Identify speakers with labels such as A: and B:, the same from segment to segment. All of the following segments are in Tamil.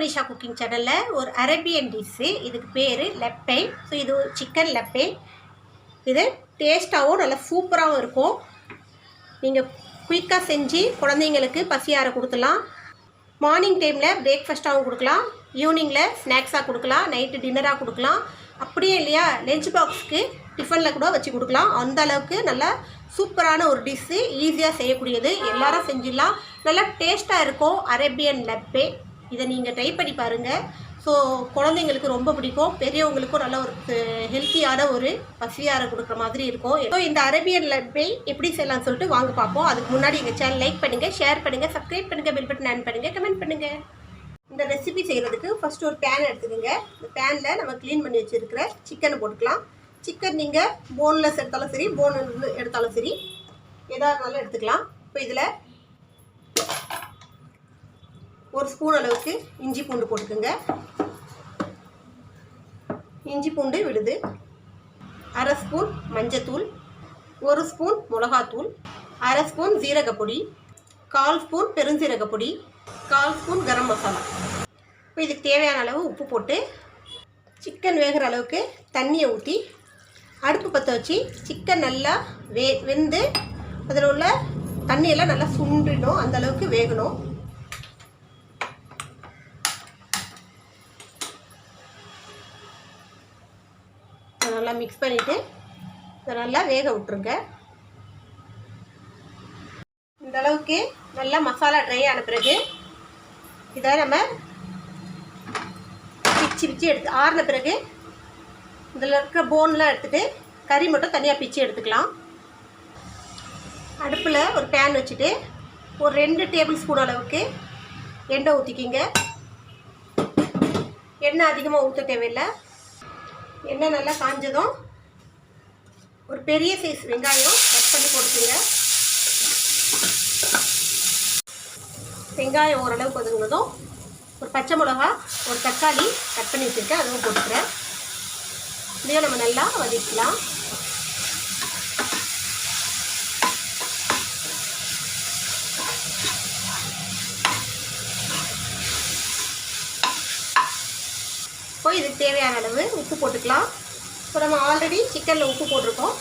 A: மோனிஷா குக்கிங் சேனலில் ஒரு அரேபியன் டிஷ்ஷு இதுக்கு பேர் லெப்பை ஸோ இது சிக்கன் லெப்பை இது டேஸ்ட்டாகவும் நல்லா சூப்பராகவும் இருக்கும். நீங்கள் குயிக்காக செஞ்சு குழந்தைங்களுக்கு பசியார கொடுக்கலாம். மார்னிங் டைமில் பிரேக்ஃபாஸ்ட்டாகவும் கொடுக்கலாம். ஈவினிங்கில் ஸ்நாக்ஸாக கொடுக்கலாம். நைட்டு டின்னராக கொடுக்கலாம். அப்படியே இல்லையா லஞ்ச் பாக்ஸ்க்கு டிஃபனில் கூட வச்சு கொடுக்கலாம். அந்த அளவுக்கு நல்லா சூப்பரான ஒரு டிஷ்ஷு ஈஸியாக செய்யக்கூடியது. எல்லாரும் செஞ்சிடலாம். நல்லா டேஸ்ட்டாக இருக்கும். அரேபியன் லெப்பே இதை நீங்கள் ட்ரை பண்ணி பாருங்கள் ஸோ குழந்தைங்களுக்கு ரொம்ப பிடிக்கும். பெரியவங்களுக்கும் நல்ல ஒரு ஹெல்த்தியான ஒரு பசியார கொடுக்குற மாதிரி இருக்கும். ஸோ இந்த அரேபியன் லப்பை எப்படி செய்யலாம்னு சொல்லிட்டு வாங்க பார்ப்போம். அதுக்கு முன்னாடி எங்கள் சேனல் லைக் பண்ணுங்கள் ஷேர் பண்ணுங்கள் சப்ஸ்கிரைப் பண்ணுங்கள் பெல் பட்டன் ஆன் பண்ணுங்கள் கமெண்ட் பண்ணுங்கள் இந்த ரெசிபி செய்கிறதுக்கு ஃபஸ்ட்டு ஒரு பேன் எடுத்துக்கோங்க. இந்த பேனில் நம்ம க்ளீன் பண்ணி வச்சுருக்கிற சிக்கனை போட்டுக்கலாம். சிக்கன் நீங்கள் போன்லெஸ் எடுத்தாலும் சரி போன் எடுத்தாலும் சரி எதாக இருந்தாலும் எடுத்துக்கலாம். இப்போ இதில் ஒரு ஸ்பூன் அளவுக்கு இஞ்சி பூண்டு போட்டுக்கோங்க. இஞ்சி பூண்டு விடுது. அரை ஸ்பூன் மஞ்சத்தூள் ஒரு ஸ்பூன் மிளகாத்தூள் அரை ஸ்பூன் ஜீரகப்பொடி கால் ஸ்பூன் பெருஞ்சீரகப்பொடி கால் ஸ்பூன் கரம் மசாலா. இப்போ இதுக்கு தேவையான அளவு உப்பு போட்டு சிக்கன் வேகிற அளவுக்கு தண்ணியை ஊற்றி அடுப்பு பற்ற வச்சு சிக்கன் நல்லா வே வெந்து அதில் உள்ள தண்ணியெல்லாம் நல்லா சுண்டிடும் அந்த அளவுக்கு வேகணும். நல்லா மிக்ஸ் பண்ணிவிட்டு இதை நல்லா வேக விட்ருங்க இந்த அளவுக்கு நல்லா மசாலா ட்ரை ஆன பிறகு இதை நம்ம பிச்சு பிச்சு எடுத்து ஆறின பிறகு இதில் இருக்கிற போன்லாம் எடுத்துகிட்டு கறி மட்டும் தனியாக பிச்சு எடுத்துக்கலாம். அடுப்பில் ஒரு பேன் வச்சுட்டு ஒரு ரெண்டு டேபிள் ஸ்பூன் அளவுக்கு எண்ணெய் ஊற்றிக்கிங்க எண்ணெய் அதிகமாக ஊற்ற தேவையில்லை. எண்ணெய் நல்லா காஞ்சதும் ஒரு பெரிய சைஸ் வெங்காயம் கட் பண்ணி போட்டுக்கோங்க. வெங்காயம் ஓரளவுக்கு ஒதுங்கினதும் ஒரு பச்சை மிளகா ஒரு தக்காளி கட் பண்ணி வச்சுருக்கேன். அதுவும் போட்டுக்கிறேன். இதையும் நம்ம நல்லா வதக்கலாம் இப்போ இதுக்கு தேவையான அளவு உப்பு போட்டுக்கலாம். இப்போ நம்ம ஆல்ரெடி சிக்கனில் உப்பு போட்டிருக்கோம்.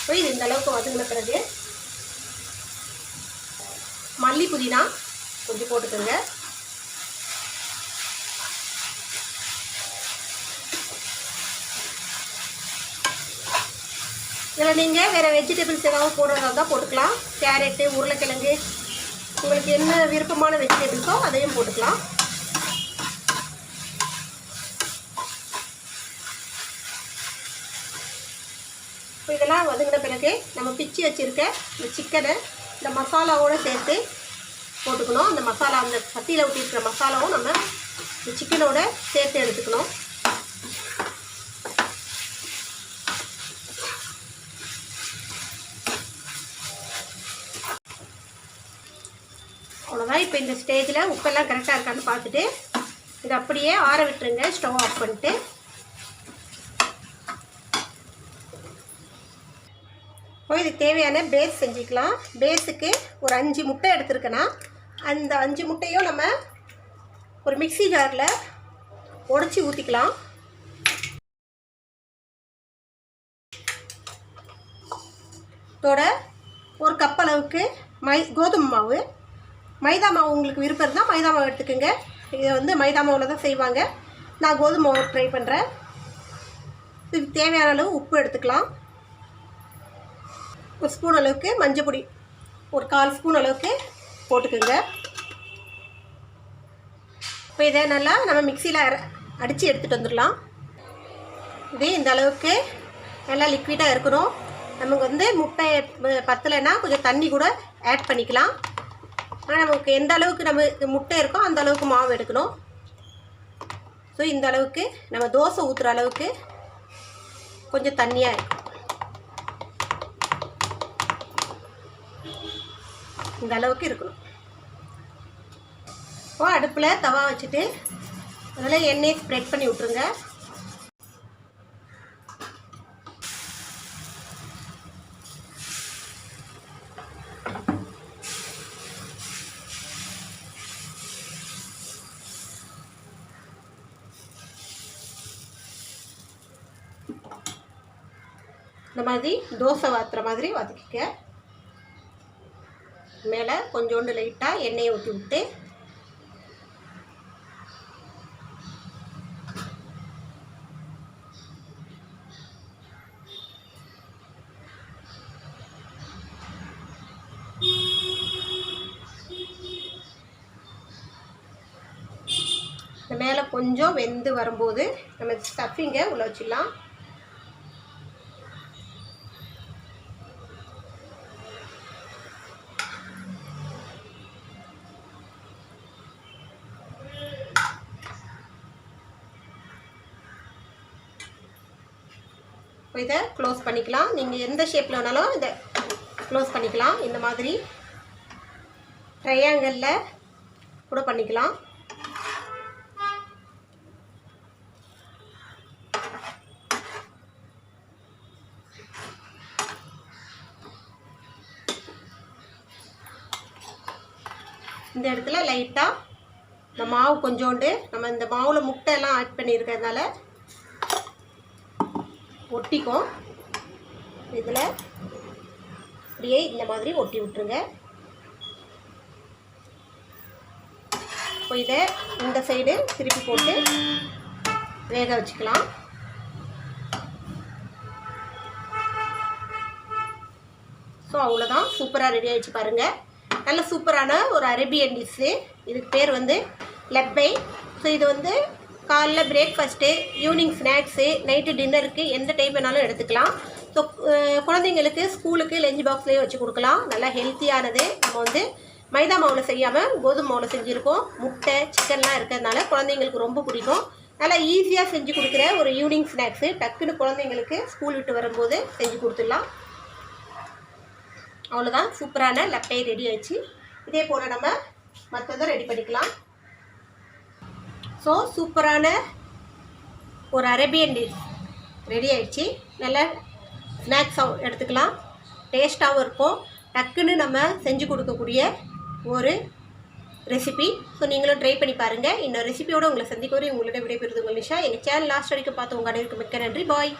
A: இப்போ இது இந்த அளவுக்கு வதங்கின பிறகு மல்லி புதினா கொஞ்சம் போட்டுக்கோங்க. இதில் நீங்கள் வேறு வெஜிடபிள்ஸ் ஏதாவது போடுறதா இருந்தால் போட்டுக்கலாம். கேரட்டு உருளைக்கிழங்கு உங்களுக்கு என்ன விருப்பமான வெஜிடபிள்ஸோ அதையும் போட்டுக்கலாம். இப்போ இதெல்லாம் வதங்கின பிறகு நம்ம பிச்சு வச்சுருக்க இந்த சிக்கனை இந்த மசாலாவோடு சேர்த்து போட்டுக்கணும். அந்த மசாலா அந்த சட்டியில் ஊற்றிருக்கிற மசாலாவும் நம்ம இந்த சிக்கனோட சேர்த்து எடுத்துக்கணும் அவ்வளோதான் இப்போ இந்த ஸ்டேஜில் உப்பெல்லாம் கரெக்டாக இருக்கான்னு பார்த்துட்டு இதை அப்படியே ஆற விட்டுருங்க ஸ்டவ் ஆஃப் பண்ணிட்டு. இப்போ இதுக்கு தேவையான பேஸ் செஞ்சுக்கலாம். பேஸுக்கு ஒரு அஞ்சு முட்டை எடுத்துருக்கேன்னா அந்த அஞ்சு முட்டையும் நம்ம ஒரு மிக்ஸி ஜாரில் உடச்சி ஊற்றிக்கலாம் தோட ஒரு கப் அளவுக்கு மை கோதுமை மாவு. மைதா மாவு உங்களுக்கு விருப்பம் இருந்தால் மைதா மாவு எடுத்துக்கோங்க. இதை வந்து மைதா மாவில் தான் செய்வாங்க. நான் கோதுமை மாவு ட்ரை பண்ணுறேன் இதுக்கு தேவையான அளவு உப்பு எடுத்துக்கலாம். ஒரு ஸ்பூன் அளவுக்கு மஞ்சள் பொடி. ஒரு கால் ஸ்பூன் அளவுக்கு போட்டுக்கோங்க. இப்போ இதை நல்லா நம்ம மிக்சியில் அடித்து எடுத்துகிட்டு வந்துடலாம். இதே இந்த அளவுக்கு நல்லா லிக்விடாக இருக்கணும். நமக்கு வந்து முட்டை பத்தலைன்னா கொஞ்சம் தண்ணி கூட ஆட் பண்ணிக்கலாம். ஆனால் நமக்கு எந்த அளவுக்கு நம்ம முட்டை இருக்கோ அந்த அளவுக்கு மாவு எடுக்கணும். ஸோ இந்த அளவுக்கு நம்ம தோசை ஊற்றுற அளவுக்கு கொஞ்சம் தண்ணியாக இருக்கும் இந்த அளவுக்கு இருக்கணும். இப்போ அடுப்பில் தவா வச்சுட்டு அதில் எண்ணெய் ஸ்ப்ரெட் பண்ணி விட்ருங்க இந்த மாதிரி தோசை வாத்துற மாதிரி வதக்கிக்க. மேலே கொஞ்சோண்டு லைட்டாக எண்ணெயை ஊற்றி விட்டு. மேலே கொஞ்சம் வெந்து வரும்போது நம்ம ஸ்டஃபிங்கை உள்ள வச்சிடலாம். இப்போ இதை க்ளோஸ் பண்ணிக்கலாம். நீங்கள் எந்த ஷேப்பில் வேணாலும் இதை க்ளோஸ் பண்ணிக்கலாம். இந்த மாதிரி ட்ரையாங்கிளில் கூட பண்ணிக்கலாம். இந்த இடத்துல லைட்டாக இந்த மாவு கொஞ்சோண்டு நம்ம இந்த மாவில் முட்டை எல்லாம் ஆட் பண்ணியிருக்கிறதுனால ஒட்டிக்கும். இதில் அப்படியே இந்த மாதிரி ஒட்டி விட்டுருங்க. இப்போ இதை இந்த சைடு திருப்பி போட்டு வேக வச்சுக்கலாம். ஸோ அவ்வளோதான் சூப்பராக ரெடி ஆகிடுச்சு பாருங்கள் நல்ல சூப்பரான ஒரு அரேபியன் டிஷ்ஷு இதுக்கு பேர் வந்து லெப்பை. ஸோ இது வந்து காலைல பிரேக்ஃபாஸ்ட்டு ஈவினிங் ஸ்நாக்ஸு நைட்டு டின்னருக்கு எந்த டைம் வேணாலும் எடுத்துக்கலாம். ஸோ குழந்தைங்களுக்கு ஸ்கூலுக்கு லஞ்ச் பாக்ஸ்லேயே வச்சு கொடுக்கலாம். நல்லா ஹெல்த்தியானது நம்ம வந்து மைதா மாவில் செய்யாமல் கோதுமை மாவில் செஞ்சுருக்கோம். முட்டை சிக்கன்லாம் இருக்கிறதுனால குழந்தைங்களுக்கு ரொம்ப பிடிக்கும். நல்லா ஈஸியாக செஞ்சு கொடுக்குற ஒரு ஈவினிங் ஸ்நாக்ஸு டக்குன்னு குழந்தைங்களுக்கு ஸ்கூல் விட்டு வரும்போது செஞ்சு கொடுத்துடலாம். அவ்வளோதான் சூப்பரான லப்பை ரெடி ஆயிடுச்சு. இதே போல் நம்ம மற்றதை ரெடி பண்ணிக்கலாம். ஸோ சூப்பரான ஒரு அரேபியன் டிஷ் ரெடி ஆயிடுச்சு. நல்லா ஸ்நாக்ஸாகவும் எடுத்துக்கலாம். டேஸ்ட்டாகவும் இருக்கும். டக்குன்னு நம்ம செஞ்சு கொடுக்கக்கூடிய ஒரு ரெசிபி ஸோ நீங்களும் ட்ரை பண்ணி பாருங்கள் இன்னொரு ரெசிபியோடு உங்களை சந்திக்க வரை உங்கள்கிட்ட விடைபெறுது உங்கள் நிஷா. எங்கள் சேனல் லாஸ்ட் வரைக்கும் பார்த்து உங்கள் அனைவருக்கு மிக்க நன்றி. பாய்